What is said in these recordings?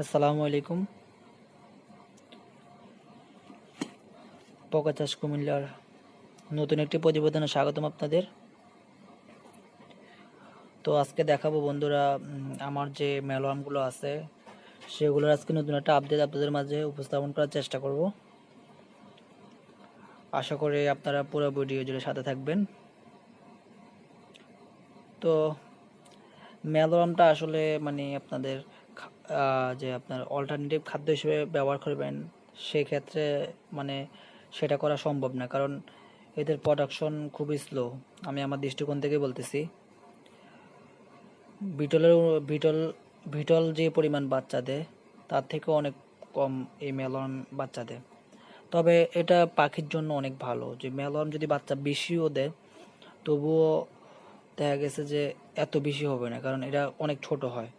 আসসালামু আলাইকুম। পকা চাষ কুমিল্লার নতুন একটি প্রতিবেদনে স্বাগতম আপনাদের। তো আজকে দেখাবো বন্ধুরা আমার যে মেলোয়ামগুলো আছে, সেগুলোর আজকে নতুন একটা আপডেট আপনাদের মাঝে উপস্থাপন করার চেষ্টা করব। আশা করি আপনারা পুরো ভিডিও জুড়ে সাথে থাকবেন। তো মেলোয়ামটা আসলে মানে আপনাদের যে আপনার অল্টারনেটিভ খাদ্য হিসেবে ব্যবহার করবেন, সেক্ষেত্রে মানে সেটা করা সম্ভব না, কারণ এদের প্রোডাকশন খুবই স্লো আমি আমার দৃষ্টিকোণ থেকে বলতেছি। বিটলের, বিটল বিটল যে পরিমাণ বাচ্চা দেয়, তার থেকে অনেক কম এই মেলন বাচ্চা দেয়। তবে এটা পাখির জন্য অনেক ভালো, যে মেলন যদি বাচ্চা বেশিও দেয়, তবুও দেখা গেছে যে এত বেশি হবে না, কারণ এটা অনেক ছোট হয়।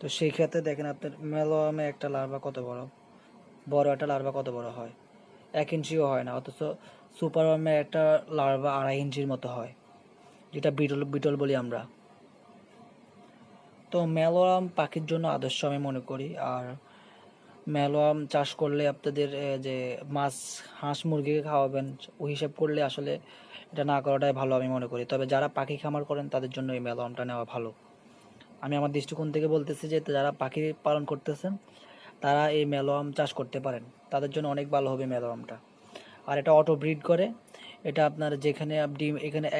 তো সেই ক্ষেত্রে দেখেন আপনার মেলোয়ামে একটা লার্ভা কত বড়? বড় একটা লার্ভা কত বড় হয়? এক ইঞ্চিও হয় না, অথচ সুপার ওয়ার্মের একটা লার্ভা আড়াই ইঞ্চির মতো হয়, যেটা বিটল বিটল বলি আমরা। তো মেলোয়াম পাখির জন্য আদর্শ আমি মনে করি, আর মেলোয়াম চাষ করলে আপনাদের যে মাছ, হাঁস মুরগিকে খাওয়াবেন, ওই হিসাব করলে আসলে এটা না করাটাই ভালো আমি মনে করি। তবে যারা পাখি খামার করেন, তাদের জন্য এই মেলোয়ামটা নেওয়া ভালো। আমি আমার দৃষ্টিকোণ থেকে বলতেছি যে যারা পাখি পালন করতেছেন, তারা এই মেলোয়াম চাষ করতে পারেন। তাদের জন্য অনেক ভালো হবে মেলোয়ামটা। আর এটা অটো ব্রিড করে। এটা আপনার যেখানে ডিম, এখানে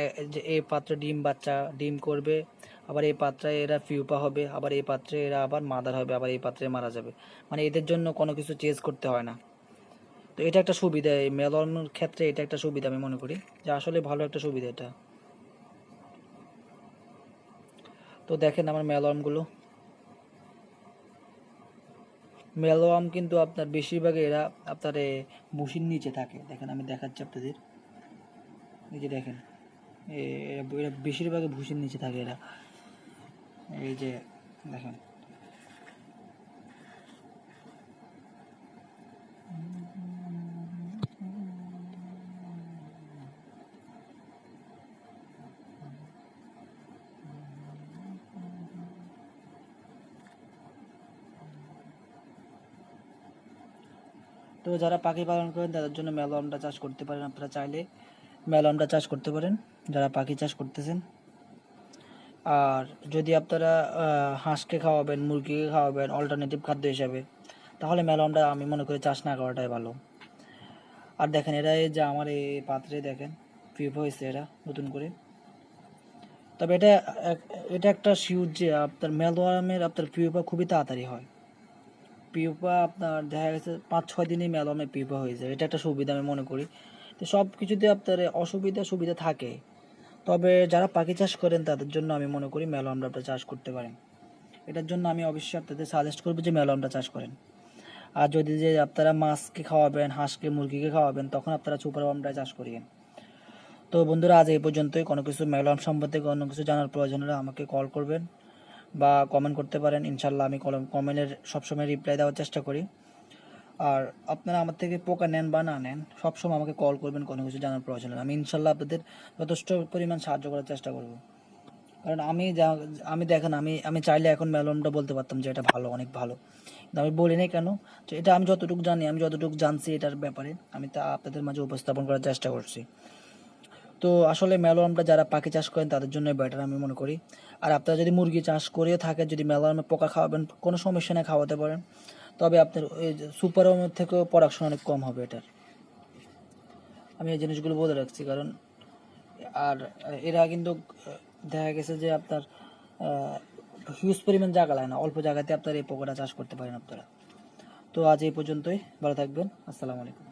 এ- পাত্রে ডিম বাচ্চা ডিম করবে, আবার এই পাত্রে এরা ফিউপা হবে, আবার এই পাত্রে এরা আবার মাদার হবে, আবার এই পাত্রে মারা যাবে। মানে এদের জন্য কোনো কিছু চেঞ্জ করতে হয় না। তো এটা একটা সুবিধা, এই মেলনের ক্ষেত্রে এটা একটা সুবিধা আমি মনে করি। যে আসলে ভালো একটা সুবিধা এটা। তো দেখেন আমার মেলমগুলো মেলোয়াম কিন্তু আপনার বেশিরভাগ এরা আপনার এ বুসির নিচে থাকে। দেখেন আমি দেখাচ্ছি আপনাদের। এই যে দেখেন এরা এরা বেশিরভাগ ভুসির নিচে থাকে এরা। এই যে দেখেন। তো যারা পাখি পালন করেন, তাদের জন্য মেলমটা চাষ করতে পারেন আপনারা চাইলে। মেলমটা চাষ করতে পারেন, যারা পাখি চাষ করতেছেন। আর যদি আপনারা হাঁসকে খাওয়াবেন, মুরগিকে খাওয়াবেন অল্টারনেটিভ খাদ্য হিসাবে, তাহলে মেলমটা আমি মনে করি চাষ না করাটাই ভালো। আর দেখেন, এরা এই যে আমার এই পাত্রে দেখেন ফিপ হয়েছে এরা নতুন করে। তবে এটা এটা একটা শিউর যে আপনার মেলওয়ার্মের আপনার পিউপা খুবই তাড়াতাড়ি হয়। পিউপা আপনার দেখা গেছে পাঁচ, ছয় দিনই মেলমে পিউপা হয়ে যায়। এটা একটা সুবিধা আমি মনে করি। তো সব কিছুতে আপনার অসুবিধা সুবিধা থাকে। তবে যারা পাখি চাষ করেন, তাদের জন্য আমি মনে করি মেলমটা আপনারা চাষ করতে পারেন। এটার জন্য আমি অবশ্যই আপনাদের সাজেস্ট করব যে মেলমটা চাষ করেন। আর যদি যে আপনারা মাছকে খাওয়াবেন, হাঁসকে, মুরগিকে খাওয়াবেন, তখন আপনারা সুপার বামটা চাষ করিয়েন। তো বন্ধুরা, আজ এই পর্যন্তই। কোনো কিছু মেলম সম্বন্ধে কোনো কিছু জানার প্রয়োজন হলে আমাকে কল করবেন। বা কমেন্ট করতে পারেন ইনশাল্লাহ আমি কলম কমেন্টের সবসময় রিপ্লাই দেওয়ার চেষ্টা করি। আর আপনারা আমার থেকে পোকা নেন বা না নেন, সবসময় আমাকে কল করবেন, কোনো কিছু জানার প্রয়োজন আমি ইনশাল্লাহ আপনাদের যথেষ্ট পরিমাণ সাহায্য করার চেষ্টা করব। কারণ আমি যা, আমি দেখেন, আমি আমি চাইলে এখন মেলনটা বলতে পারতাম যে এটা ভালো, অনেক ভালো। কিন্তু আমি বলি নাই কেন, যে এটা আমি যতটুকু জানি, আমি যতটুকু জানছি এটার ব্যাপারে, আমি তা আপনাদের মাঝে উপস্থাপন করার চেষ্টা করছি। তো আসলে মেলোয়ামটা যারা পাখি চাষ করেন, তাদের জন্য বেটার আমি মনে করি। আর আপনারা যদি মুরগি চাষ করে থাকে যদি মেলোয়ামে পোকা খাওয়াবেন, কোনো সমস্যা নেই, খাওয়াতে পারেন। তবে আপনার সুপার ওয়ার্মের থেকেও প্রোডাকশন অনেক কম হবে এটার। আমি এই জিনিসগুলো বলে রাখছি, কারণ আর এরা কিন্তু, দেখা গেছে যে আপনার হিউজ পরিমাণ জায়গা লাগে না, অল্প জায়গাতে আপনার এই পোকাটা চাষ করতে পারেন আপনারা। তো আজ এই পর্যন্তই, ভালো থাকবেন, আসসালামু আলাইকুম।